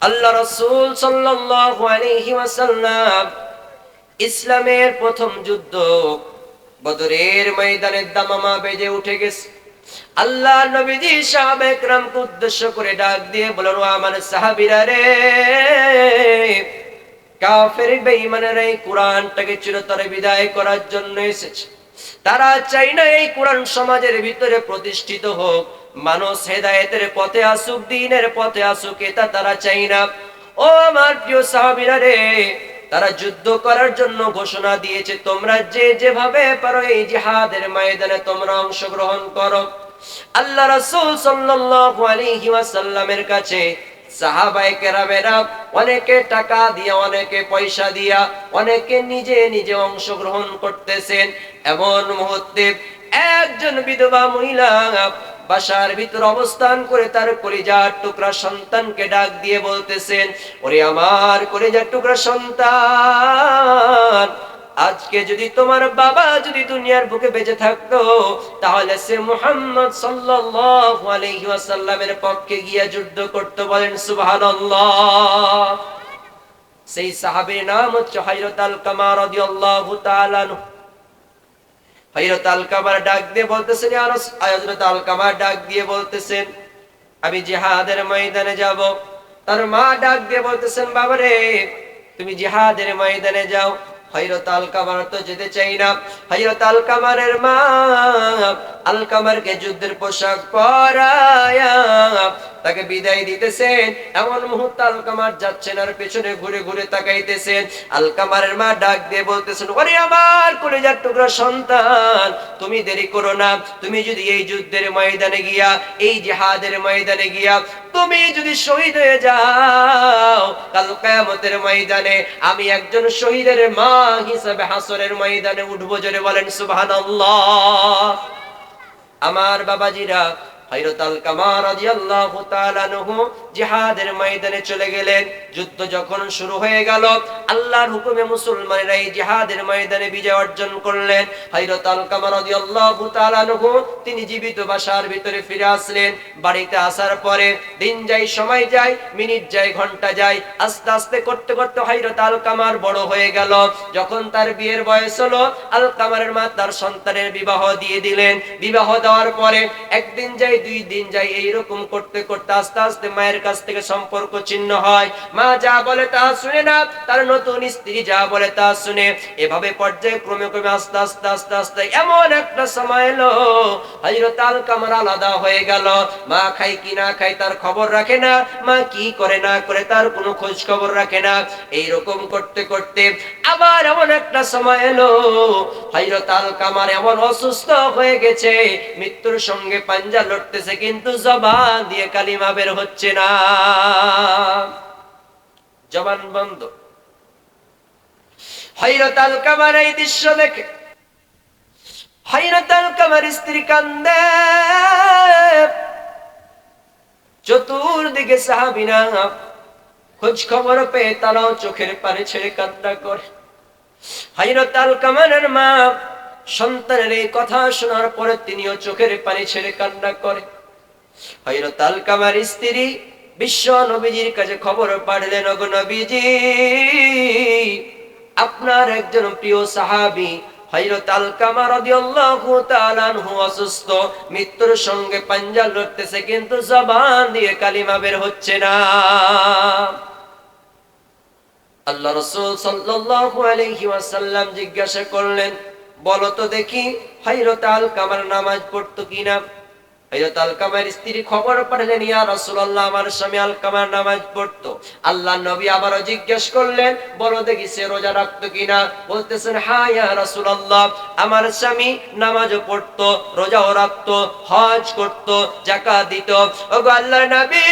আল্লাহ রসুল আলাইহি ইসলামের প্রথম যুদ্ধ বদরের ময়দানের দামামা বেজে উঠে গেছে। আল্লাহ নবীজি সাহাবে একরামকে উদ্দেশ্য করে ডাক দিয়ে বলেন আমার সাহাবিরা রে, কাফের বেঈমানেরা এই কোরআনটাকে চিরতরে বিদায় করার জন্য এসেছে। তারা চাই না এই কোরআন সমাজের ভিতরে প্রতিষ্ঠিত হোক। মানুষ হেদায়েতের পথে আসুক, দিনের পথে আসুক, এটা তারা চাই না। ও আমার প্রিয় সাহাবিরা রে, তারা যুদ্ধ করার জন্য ঘোষণা দিয়েছে, তোমরা যে যেভাবে পারো এই জিহাদের ময়দানে তোমরা অংশগ্রহণ করো। আল্লাহ রাসূল সাল্লাল্লাহু আলাইহি ওয়াসাল্লামের কাছে সাহাবায়ে কেরামেরা অনেকে টাকা দিয়া, অনেকে পয়সা দিয়া, অনেকে নিজে নিজে অংশগ্রহণ করতেছেন। এমন মুহূর্তে একজন বিধবা মহিলা বাসার ভিতর অবস্থান করে তার কলিজার টুকরা সন্তানকে ডাক দিয়ে বলতেছেন, ওরে আমার কলিজার টুকরা সন্তান, আজকে যদি তোমার বাবা যদি দুনিয়ার বুকে বেঁচে থাকতো, তাহলে সে মুহাম্মদ সাল্লাল্লাহু আলাইহি ওয়াসাল্লামের পক্ষে গিয়ে যুদ্ধ করতে। বলেন, সুবহানাল্লাহ। সেই সাহাবীর নাম হচ্ছে হযরত আল-কামা রাদিয়াল্লাহু তাআলা হযরত আল-কামার ডাক দিয়ে বলতেছেন, ইয়া হযরত আল-কামার ডাক দিয়ে বলতেছেন, আমি জিহাদের ময়দানে যাব। তার মা ডাক দিয়ে বলতেছেন বাবা রে তুমি জিহাদের ময়দানে যাও। হযরত আল-কামার তো যেতে চাই না। হযরত আল-কামারের মা আল-কামারকে যুদ্ধের পোশাক পরায়া তাকে বিদায় দিতেছেন। এমন মুহূর্তে আলকামার যাচ্ছেন আর পেছনে ঘুরে ঘুরে তাকাইতেছেন। আলকামারের মা ডাক দিয়ে বলতেছেন, ওরে আমার কলেজার টুকরা সন্তান, তুমি দেরি করো না। তুমি যদি এই যুদ্ধের ময়দানে গিয়া, এই জিহাদের ময়দানে গিয়া, তুমি যদি শহীদ হয়ে যাও, কাল কিয়ামতের ময়দানে আমি একজন শহীদের মা হিসাবে হাসরের ময়দানে উঠবো জোরে বলেন, সুবহানাল্লাহ। আমার বাবাজিরা তিনি জীবিত বাসার ভিতরে ফিরে আসলেন। বাড়িতে আসার পরে দিন যায়, সময় যায়, মিনিট যায়, ঘণ্টা যায়। আস্তে আস্তে করতে করতে হযরত আল কামার বড় হয়ে গেল। যখন তার বিয়ের বয়স হলো, আল কামারের মা তার সন্তানের বিবাহ দিয়ে দিলেন। বিবাহ দেওয়ার পরে একদিন যাই দুই দিন যাই এইরকম করতে করতে আস্তে আস্তে মায়ের কাছ থেকে সম্পর্ক চিহ্ন হয়। মা যা বলে তা শুনে না, তার নতুন স্ত্রী যা বলে তা শুনে। এভাবে পর্যায়ে ক্রমে ক্রমে আস্তে আস্তে আস্তে আস্তে এমন একটা সময় এলো কামার আলাদা হয়ে গেল। মা খাই কি না খাই তার খবর রাখে না, মা কি করে না করে তার কোনো খোঁজ খবর রাখে না। এইরকম করতে করতে আবার এমন একটা সময় এলো, হযরত আল এমন অসুস্থ হয়ে গেছে, মৃত্যুর সঙ্গে পাঞ্জা লড়তেছে কিন্তু জবান দিয়ে কালিমা বের হচ্ছে না। জবান বন্ধ। হযরত আল কামার এই দৃশ্য দেখে। হযরত আল কামার স্ত্রী কান্দে। চতুর্দিকে সাহাবিনা খোঁজ খবর পেয়ে তারাও চোখের পারে ছেড়ে কান্দা করে। হযরত আল কামারের মা সন্তানের এই কথা শোনার পরে তিনিও চোখের পানি ছেড়ে কান্না করে। হযরত আল স্ত্রী বিশ্ব নবীজির কাছে খবর পাঠালেন, ওগো নবীজি, আপনার একজন প্রিয় সাহাবী হযরত আল কামা রাদিয়াল্লাহু তাআলা অসুস্থ। মৃত্যুর সঙ্গে পাঞ্জা লড়তেছে কিন্তু জবান দিয়ে কালিমা বের হচ্ছে না। আল্লাহ রসুল সাল্লাল্লাহু আলাইহি জিজ্ঞাসা করলেন বলো তো দেখি হযরত আল কামার নামাজ পড়তো কিনা? স্ত্রী খবর পাঠালেন, ইয়া রাসূলুল্লাহ, আমার স্বামী নামাজ পড়তো। নবী আবারও জিজ্ঞেস করলেন, বলো দেখি সে রোজা রাখতো কিনা? বলতেছেন হ্যাঁ ইয়া রাসূলুল্লাহ, আমার স্বামী নামাজও পড়তো, রোজাও রাখতো, হজ করতো, যাকাত দিত। ওগো আল্লাহর নবী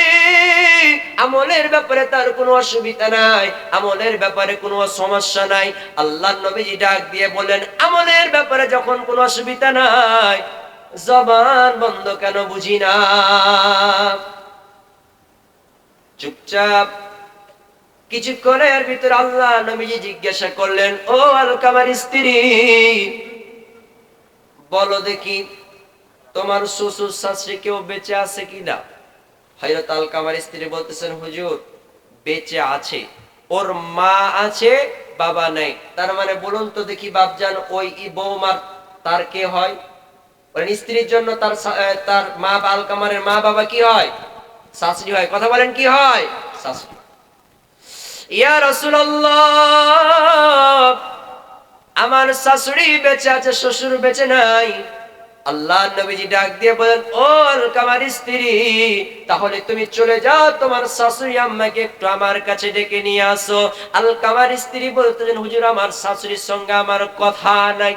আমলের ব্যাপারে তার কোনো অসুবিধা নাই, আমলের ব্যাপারে কোনো সমস্যা নাই। আল্লাহ নবীজি ডাক দিয়ে বললেন, আমলের ব্যাপারে যখন কোনো অসুবিধা নাই, জবান বন্ধ কেন বুঝি না? চুপচাপ কিছুক্ষণের ভিতর আল্লাহ নবীজি জিজ্ঞাসা করলেন, ও আলকামার স্ত্রী, বলো দেখি তোমার শ্বশুর শাশুড়ি কেউ বেঁচে আছে কিনা? হযরত আলকামার স্ত্রী বলতেছেন, হুজুর, বেঁচে আছে। ওর মা আছে, বাবা নেই। তার মানে বলুন তো দেখি বাপজান ওই বৌমার তার কে হয়? বলেন স্ত্রীর জন্য তার তার মা আলকামারের মা বাবা কি হয়? শাশুড়ি হয়। কথা বলেন, কি হয়? শাশুড়ি। ইয়া আমার শাশুড়ি বেঁচে আছে, শ্বশুর বেঁচে নাই। আল্লাহ নবীজি ডাক দিয়ে বলেন ও আলকামার স্ত্রী, তাহলে তুমি চলে যাও, তোমার শাশুড়ি আম্মাকে একটু আমার কাছে ডেকে নিয়ে আসো। আলকামার স্ত্রী বলতেছেন, হুজুর, আমার শাশুড়ির সঙ্গে আমার কথা নাই।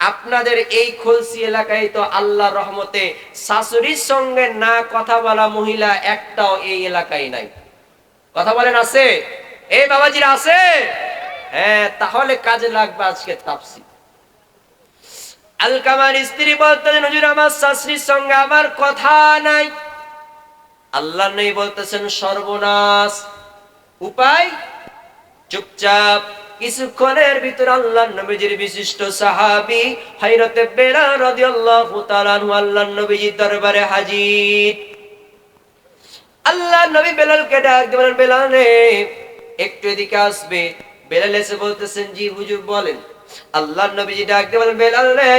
আপনাদের এই খুলসি এলাকায় তো আল্লাহ রহমতে শাশুড়ির সঙ্গে না কথা বলা মহিলা একটাও এই এলাকায় নাই। কথা বলেন, আছে? এই বাবাজিরা, আছে? হ্যাঁ তাহলে কাজে লাগবে আজকে তাপসি আলকামার স্ত্রী বলতেছেন হুজুর, আমার শাশুড়ির সঙ্গে আমার কথা নাই। আল্লাহ নেই বলতেছেন, সর্বনাশ। উপায়? চুপচাপ। কিছুক্ষণের ভিতর আল্লাহ নবীজির বিশিষ্ট সাহাবি হাইরতে বেড়া রাদিয়াল্লাহু আল্লাহ আল্লাহ নবীজির দরবারে হাজির। আল্লাহ নবী বেলালকে ডাক দিয়ে বলেন, বেলাল একটু এদিকে আসবে। বেলাল এসে বলতেছেন, জি হুজুর, বলেন। আল্লাহ নবীজি ডাক দিয়ে বলেন, বেলাল রে,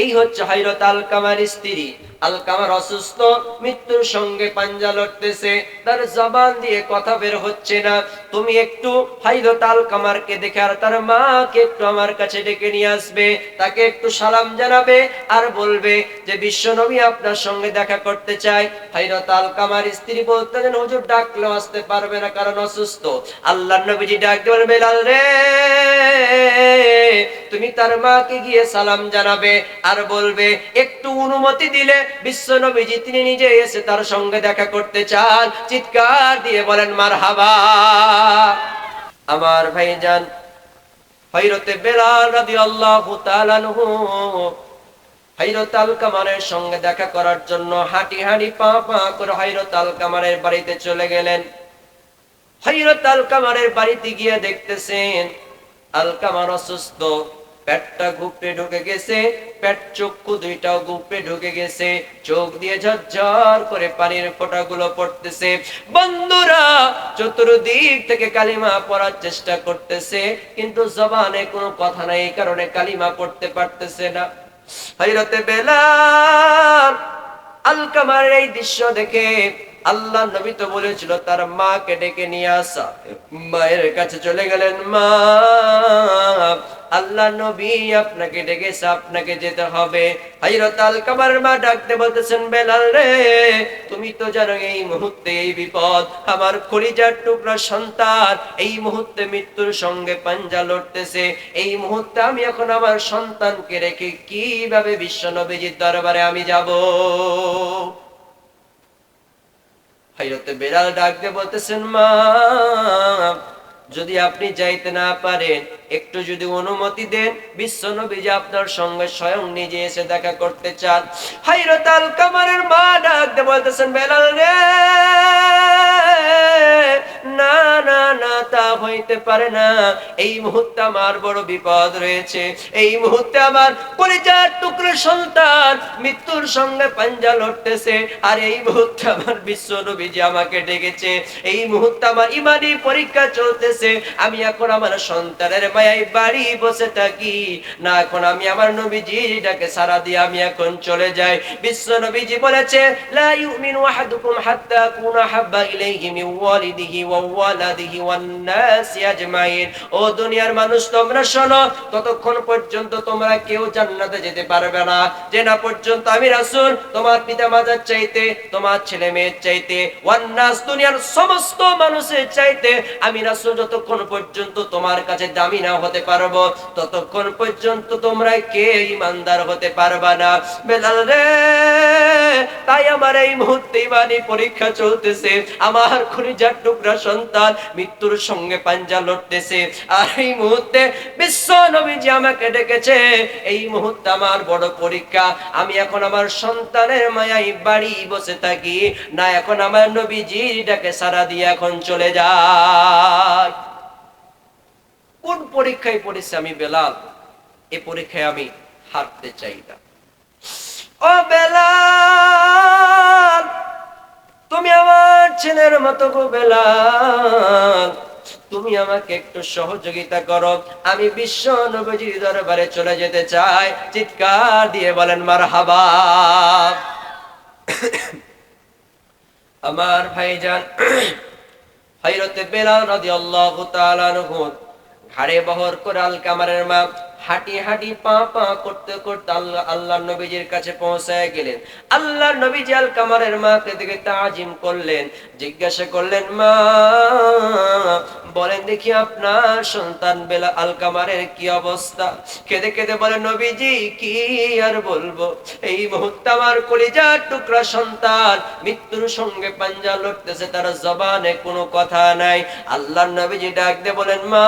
এই হচ্ছে হাইরত আল কামার স্ত্রী। আলকামার অসুস্থ, মৃত্যুর সঙ্গে পাঞ্জা লড়তেছে, তার জবান দিয়ে কথা বের হচ্ছে না। তুমি একটু হযরত আলকামারকে দেখে আর তার মাকে একটু আমার কাছে ডেকে নিয়ে আসবে, তাকে একটু সালাম জানাবে আর বলবে যে, বিশ্ব নবী আপনার সঙ্গে দেখা করতে চাই হযরত আলকামার স্ত্রী বলতেন হুজুর ডাকলেও আসতে পারবে না, কারণ অসুস্থ। আল্লাহ নবীজি ডাক দিয়ে বলবে বেলাল রে, তুমি তার মাকে গিয়ে সালাম জানাবে আর বলবে, একটু অনুমতি দিলে বিশ্ব নবীজি, তিনি নিজে এসে তার সঙ্গে দেখা করতে চান। চিৎকার দিয়ে বলেন মার হাবা আমার ভাইজান হযরতে বেলাল হযরত আল কামারের সঙ্গে দেখা করার জন্য হাঁটি হাঁটি পা পা করে হযরত আল কামারের বাড়িতে চলে গেলেন। হযরত আল কামারের বাড়িতে গিয়ে দেখতেছেন আল কামার অসুস্থ। পেটটা গুপে ঢুকে গেছে, পেট চক্ষু দুইটাও গুপে ঢুকে গেছে, চোখ দিয়ে ঝরঝর করে পানির ফোঁটাগুলো পড়তেছে। বন্ধুরা, চতুর্দিক থেকে কালিমা পড়ার চেষ্টা করতেছে, কিন্তু জবানে কোনো কথা নাই কারণে কালিমা পড়তে পারতেছে না। হযরতে বেলাল আলকামার এই দৃশ্য দেখে আল্লাহ নবী তো বলেছিল, তার মাকে ডেকে নিয়ে আসা। মায়ের কাছে চলে গেলেন মা। আল্লাহ নবী আপনাকে ডেকেছে, আপনাকে যেতে হবে। হযরত আলকামার মা ডাকতে বলতেছেন, বেলাল রে, তুমি তো জানো এই মুহূর্তে এই বিপদ, আমার কলিজার টুকরা সন্তান, এই মুহূর্তে মৃত্যুর সঙ্গে পাঞ্জা লড়তেছে, এই মুহূর্তে আমি এখন আমার সন্তানকে রেখে কীভাবে বিশ্ব নবীজির দরবারে আমি যাব? হযরতে বেলাল ডাক দিয়ে বলতেছেন, মা, যদি আপনি যাইতে না পারেন একটু যদি অনুমতি দেন, বিশ্ব নবীজি আপনার সঙ্গে স্বয়ং নিজে এসে দেখা করতে চান। হাইরতাল কামারের মা ডাক বলতেছেন, বেলাল রে! না না না, তা হইতে পারে না। এই মুহূর্তে আমার বড় বিপদ রয়েছে। এই মুহূর্তে আমার পরিচার টুকরো সন্তান মৃত্যুর সঙ্গে পাঞ্জা লড়তেছে। আর এই মুহূর্তে আমার বিশ্ব আমাকে ডেকেছে। এই মুহূর্তে আমার ইমানি পরীক্ষা চলতেছে। আমি এখন আমার সন্তানের মায়াই বাড়ি বসে থাকি। না, এখন আমি আমার নবীজিটাকে সারা দিয়ে আমি এখন চলে যাই। বিশ্ব নবীজি বলেছে, লা ইউমিনু আহাদুকুম হাত্তা কুনা হাব্বা তোমরা সমস্ত মানুষের চাইতে আমি রাসূল যতক্ষণ পর্যন্ত তোমার কাছে দামি না হতে পারব, ততক্ষণ পর্যন্ত তোমরা কে ইমানদার হতে পারবা না। বেলাল রে, তাই আমার এই মুহূর্তে ইমানি পরীক্ষা চলতেছে। আমার খনিজার টুকরা সন্তান, মৃত্যুর সঙ্গে পাঞ্জা লড়তেছে। আর এই মুহূর্তে বিশ্ব নবীজি আমাকে ডেকেছে, এই মুহূর্তে আমার বড় পরীক্ষা, আমি এখন আমার সন্তানের মায়াই বাড়ি বসে থাকি, না এখন আমার নবীজির ডাকে সারা দিয়ে এখন চলে যায়। কোন পরীক্ষায় পড়েছে আমি, বেলাল? এ পরীক্ষায় আমি হারতে চাই না। ও বেলাল! তুমি আমার ছেলের মতো গো বেলাল। তুমি আমাকে একটু সহযোগিতা করো। আমি বিশ্ব নবজির দরবারে চলে যেতে চাই। চিৎকার দিয়ে বলেন মার হাবা আমার ভাইজান হযরতে বেলাল রাদিয়াল্লাহু তাআলা আনহু ঘাড়ে বহর করে আল কামারের মা হাঁটি হাঁটি পা পা করতে করতে আল্লাহ আল্লাহ নবীজির কাছে পৌঁছায় গেলেন। আল্লাহ নবীজি আল কামারের মাকে দেখে তাজিম করলেন, জিজ্ঞাসা করলেন, মা বলেন দেখি আপনার সন্তান বেলা আল কামারের কি অবস্থা? কেঁদে কেঁদে বলে, নবীজি, কি আর বলব? এই মুহূর্তে আমার কলিজার টুকরা সন্তান মৃত্যুর সঙ্গে পাঞ্জা লড়তেছে তার জবানে কোনো কথা নাই। আল্লাহর নবীজি ডাক দিয়ে বলেন, মা,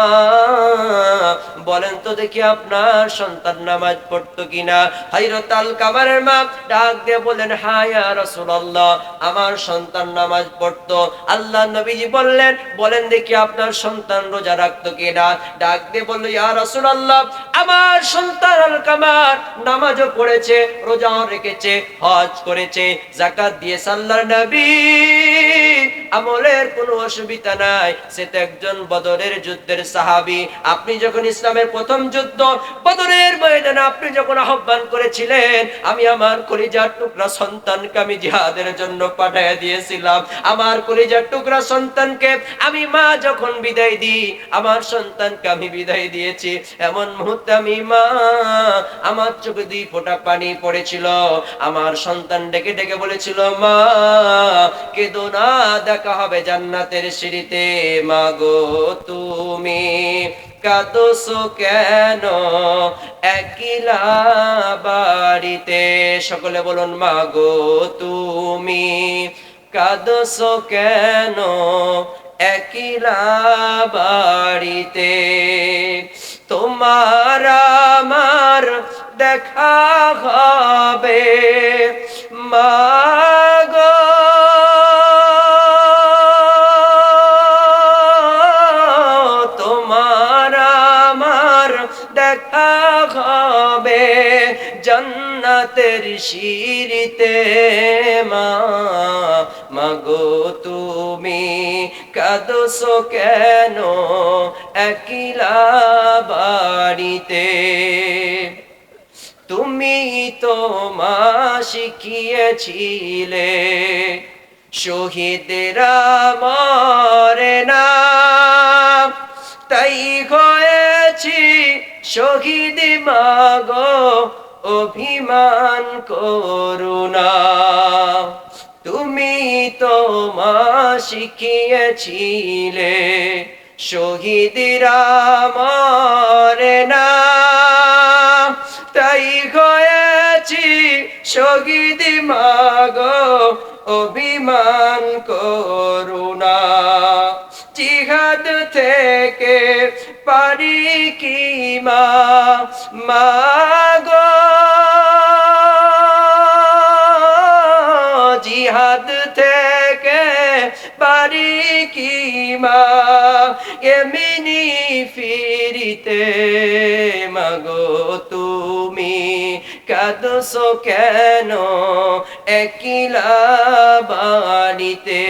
বলেন তো দেখি আপনার সন্তান নামাজ পড়তো কিনা? হাইরত আল কামারের মা ডাক দিয়ে বলেন, হায়া রাসূলুল্লাহ, আমার সন্তান নামাজ পড়তো। আল্লাহ নবীজি বললেন, বলেন দেখি আপনার সন্তান রোজা রাখতো কিনা ডাক দিয়ে বলল, ইয়া রাসূলুল্লাহ, আমার সন্তান আল কামার নামাজও পড়েছে, রোজাও রেখেছে, হজ করেছে, যাকাত দিয়েছে আল্লাহর নবী। আমলের কোনো অসুবিধা নাই। সে তো একজন বদরের যুদ্ধের সাহাবী। আপনি যখন ইসলামের প্রথম যুদ্ধ বদরের ময়দানে আপনি যখন আহ্বান করেছিলেন, আমি আমার কলিজার টুকরা সন্তানকে আমি জিহাদের জন্য পাঠিয়ে দিয়েছিলাম। আমার কলিজার টুকরা সন্তানকে আমি মা যখন বিদায় দিই আমার সন্তানকে আমি বিদায় দিয়েছি। এমন মুহূর্তে আমি মা, আমার চোখে দুই ফোঁটা পানি পড়েছিল। আমার সন্তান ডেকে ডেকে বলেছিল, মা, কেদো না, দেখা হবে জান্নাতের সিঁড়িতে। মাগো তুমি কাদোসো কেন? একিলা বাড়িতে। সকলে বলুন মাগো তুমি কাদোসো কেন? একলা বাড়িতে তোমার আমার দেখা হবে। মাগো তোমার আমার দেখা হবে জান্নাতের শিরিতে মা মাগো তুমি কাদসো কেন? একলা বাড়িতে তুমি তো মা শিখিয়েছিলে, শহীদেরা মরে না। তাই হয়েছি শহীদ মাগো, অভিমান করুণা তুমি তো মা শিখিয়েছিলে, শহীদরা মরে না তাই হয়েছি শহীদ মাগো, অভিমান করুণা। জিহাদ থেকে পারি কি মা? মাগো পারি কি মা এমিনি ফিরিতে মাগো তুমি কাদসো কেন বাড়িতে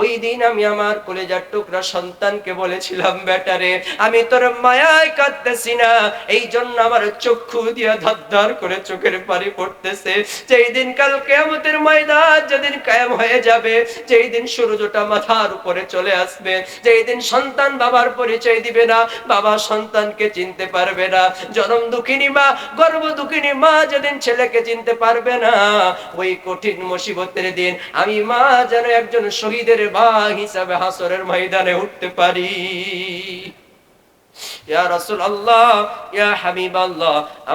ওই দিন আমি আমার কলেজার টুকরা সন্তানকে বলেছিলাম, বেটারে, আমি তোর মায়ায় কাঁদতেছি না। এই জন্য আমার চক্ষু দিয়ে ধার করে চোখের পানি পড়তেছে। যেই দিন কাল কেয়ামতের ময়দান যেদিন কায়েম হয়ে যাবে, যেই দিন সূর্যটা মাথার উপরে চলে আসবে, যেই দিন সন্তান বাবার পরিচয় দিবে না, বাবা সন্তানকে চিনতে পারবে না। জনম দুঃখিনী মা গর্ব দুঃখিনী মা যেদিন ছেলেকে চিনতে পারবে না ওই কঠিন মুসিবতের দিন আমি মা যেন একজন শহীদের মা হিসাবে হাসরের ময়দানে উঠতে পারি।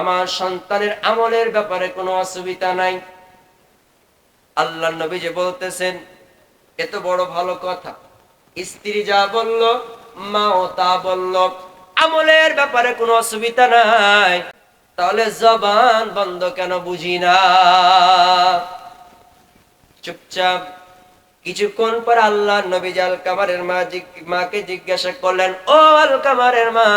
আমার সন্তানের আমলের ব্যাপারে কোনো অসুবিধা নাই। আল্লাহ নবী যে বলতেছেন, এত বড় ভালো কথা। স্ত্রী যা বলল, মাও তা বলল, আমলের ব্যাপারে কোনো অসুবিধা নাই। তাহলে জবান বন্ধ কেন বুঝি না? চুপচাপ কিছুক্ষণ পর আল্লাহ নবী আল কামারের মা মাকে জিজ্ঞাসা করলেন, ও আল কামারের মা,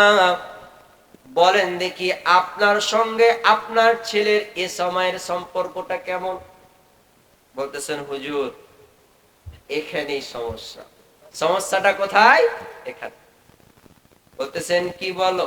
বলেন দেখি আপনার সঙ্গে আপনার ছেলের এ সময়ের সম্পর্কটা কেমন? বলতেছেন, হুজুর, এখানেই সমস্যা। সমস্যাটা কোথায়? এখানে। বলতেছেন, কি বলো?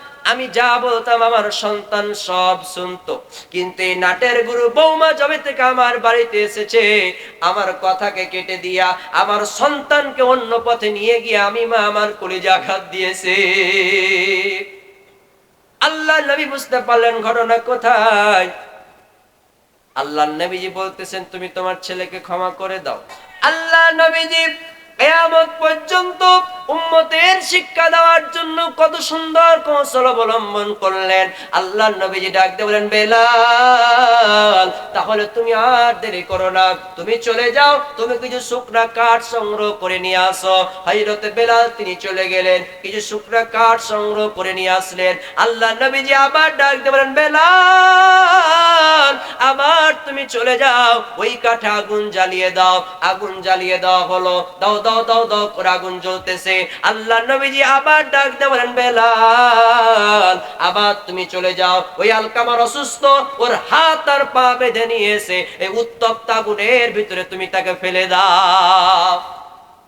আমি যা বলতাম আমার সন্তান সব শুনতো। কিন্তু এই নাটের গুরু বৌমা জবে থেকে আমার বাড়িতে এসেছে, আমার কথাকে কেটে দিয়া আমার সন্তানকে অন্য পথে নিয়ে গিয়ে আমি মা আমার কলিজা আঘাত দিয়েছে। আল্লাহ নবী বুঝতে পারলেন ঘটনা কোথায়। আল্লাহ নবীজি বলতেছেন, তুমি তোমার ছেলেকে ক্ষমা করে দাও। আল্লাহ নবীজি পর্যন্ত উম্মতের শিক্ষা দেওয়ার জন্য কত সুন্দর কৌশল অবলম্বন করলেন। আল্লাহ নবীজি ডাক দিয়ে বলেন, বেলাল, তাহলে তুমি আর দেরি করো না। তুমি চলে যাও, তুমি কিছু শুকনা কাঠ সংগ্রহ করে নিয়ে আসো। হযরতে বেলাল, তিনি চলে গেলেন, কিছু শুকনা কাঠ সংগ্রহ করে নিয়ে আসলেন। আল্লাহ নবীজি আবার ডাক দিয়ে বলেন, বেলাল আবার তুমি চলে যাও, ওই কাঠে আগুন জ্বালিয়ে দাও। আগুন জ্বালিয়ে দাও হলো। দাও দাও দাও দাও করে আগুন জ্বলতেছে। আল্লাহ নবীজি আবার ডাক দিয়ে বলেন, বেলাল, আবার তুমি চলে যাও। ওই আলকামার অসুস্থ, ওর হাত আর পা বেঁধে নিয়ে এসে এই উত্তপ্ত আগুনের ভিতরে তুমি তাকে ফেলে দাও।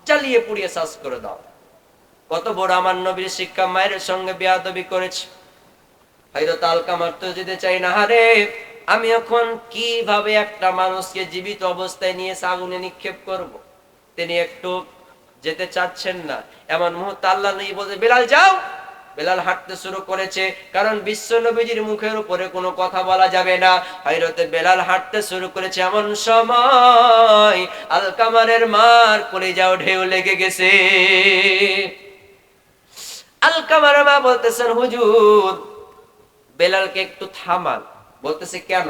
জ্বালিয়ে পুড়িয়ে শ্বাস করে দাও। কত বড় আমার নবীর শিক্ষা মায়ের সঙ্গে বেয়াদবি করেছে। হয়তো আলকামার তো যেতে চাই না, হারে। আমি এখন কীভাবে একটা মানুষকে জীবিত অবস্থায় নিয়ে আগুনে নিক্ষেপ করব। তিনি একটু যেতে চাচ্ছেন না। এমন মুহূর্তে আল্লাহ নেই বলতে বেলাল যাও। বেলাল হাঁটতে শুরু করেছে, কারণ বিশ্ব নবীজির মুখের উপরে কোনো কথা বলা যাবে না। হয়রতে বেলাল হাঁটতে শুরু করেছে এমন সময়, আলকামারের মার করে যাও ঢেউ লেগে গেছে। আলকামার মা বলতেছেন, হুজুর, বেলালকে একটু থামান। বলতেছে, কেন?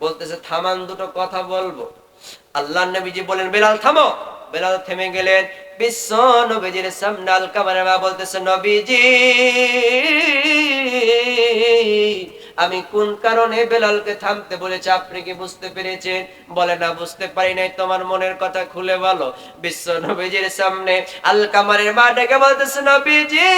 বলতেছে, থামান দুটো কথা বলব। আল্লাহ নবীজি বলেন, বেলাল, থামো। বেলাল থেমে গেলেন। বিশ্ব নবীজির সামনে আল কামারে মা বলতেছে নবীজি আমি কোন কারণে বেলালকে থামতে বলেছি? আপনি কি বুঝতে পেরেছেন? বলে না, বুঝতে পারি নাই। তোমার মনের কথা খুলে বলো। বিশ্ব নবীজির সামনে আল কামারের মা ডেকে বলতেছে, নবীজি,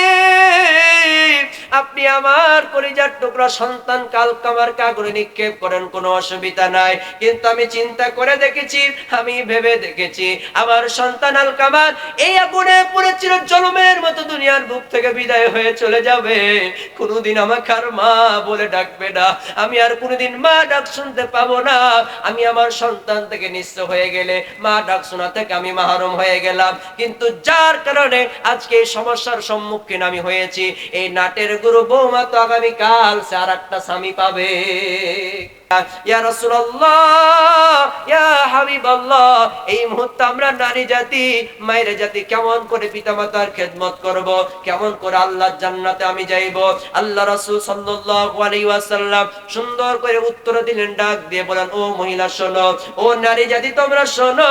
আপনি আমার পরিজার টুকরা সন্তান কাল কামার কাগরে নিক্ষেপ করেন, কোনো অসুবিধা নাই। কিন্তু আমি চিন্তা করে দেখেছি, আমি ভেবে দেখেছি, আমার সন্তান আল কামার এই আগুনে পড়েছিল জলমের মতো দুনিয়ার বুক থেকে বিদায় হয়ে চলে যাবে। কোনোদিন আমাকে আর মা বলে ডাকবে না। আমি আর কোনোদিন মা ডাক শুনতে পাবো না। আমি আমার সন্তান থেকে নিঃস্ব হয়ে গেলে, মা ডাক শোনা থেকে আমি মাহরম হয়ে গেলাম। কিন্তু যার কারণে আজকে এই সমস্যার সম্মুখীন আমি হয়েছি। এই নাটের গুরু বৌমা তো আগামীকাল সে আর একটা স্বামী পাবে। ইয়া রাসূলুল্লাহ, ইয়া হাবিবাল্লাহ, এই মুহূর্তে আমরা নারী জাতি, মায়ের জাতি কেমন করে পিতামাতার খেদমত করব, কেমন করে আল্লাহর জান্নাতে আমি যাইব? আল্লাহ রাসূল সাল্লাল্লাহু আলাইহি ওয়াসাল্লাম সুন্দর করে উত্তর দিলেন, ডাক দিয়ে বলেন, ও মহিলা, শোনো, ও নারী জাতি, তোমরা শোনো,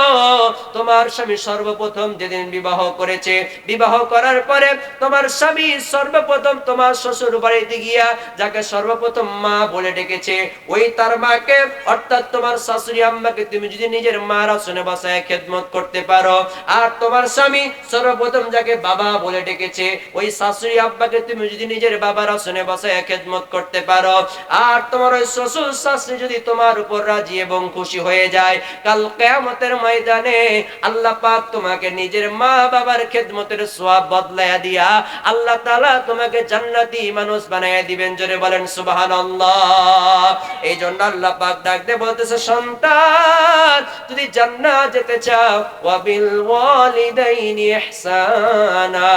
তোমার স্বামী সর্বপ্রথম যেদিন বিবাহ করেছে, বিবাহ করার পরে তোমার স্বামী সর্বপ্রথম তোমার শ্বশুর বাড়িতে গিয়া যাকে সর্বপ্রথম মা বলে ডেকেছে, ওই তার মাকে, অর্থাৎ তোমার শাশুড়ি আম্মাকে তুমি যদি নিজের মার আসনে বসায় খেদমত করতে পারো। আর তোমার স্বামী সর্বপ্রথম যাকে বাবা বলে ডেকেছে, ওই শাশুড়ি আব্বাকে তুমি যদি নিজের বাবার আসনে বসায় খেদমত করতে পারো। আর তোমার ওই শ্বশুর শাশুড়ি যদি তোমার উপর রাজি এবং খুশি হয়ে যায়, কাল কেয়ামতের ময়দানে আল্লাহ পাক তোমাকে নিজের মা বাবার খেদমতের সোয়াব বদলায়া দিয়া আল্লাহ তাআলা তোমাকে জান্নাতি মানুষ বানায়া দিবেন। জোরে বলেন, সুবহানাল্লাহ। এই জন্য আল্লাহ পাক ডাক দিয়ে বলতেছে, সন্তান, যদি জান্নাত যেতে চাও, ওয়াবিল ওয়ালিদাইনি ইহসানা।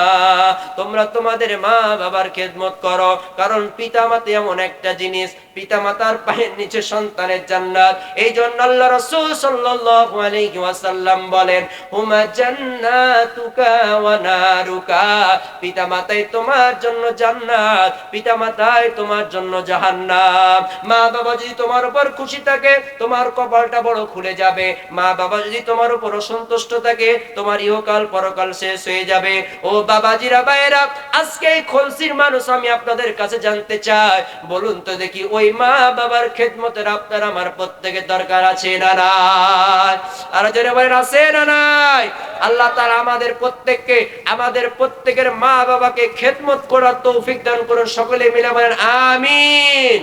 তোমরা তোমাদের মা বাবার খেদমত করো, কারণ পিতা মাতা এমন একটা জিনিস পিতামাতার পায়ের নিচে সন্তানের জান্নাত। এই জন্য আল্লাহ রাসূল সাল্লাল্লাহু আলাইহি ওয়াসাল্লাম বলেন, হুমা জান্নাতুকা ওয়া নারুকা। পিতামাতাই তোমার জন্য জান্নাত, পিতামাতাই তোমার জন্য জাহান্নাম। মা বাবা যদি তোমার উপর খুশি থাকে, তোমার কপালটা বড় খুলে যাবে। মা বাবা যদি তোমার উপর অসন্তুষ্ট থাকে, তোমার ইহকাল পরকাল শেষ হয়ে যাবে। ও বাবাজিরা, ভাইয়েরা, আজকে এই খলসির মানুষ আমি আপনাদের কাছে জানতে চাই। বলুন তো দেখি, ওই ওই মা বাবার খেদমতের আপনার আমার প্রত্যেকে দরকার আছে, না নাই? আর জোরে বলেন, আছে না নাই? আল্লাহ তাআলা আমাদের প্রত্যেককে, আমাদের প্রত্যেকের মা বাবাকে খেদমত করার তৌফিক দান করুন, সকলে মিলে বলেন, আমিন।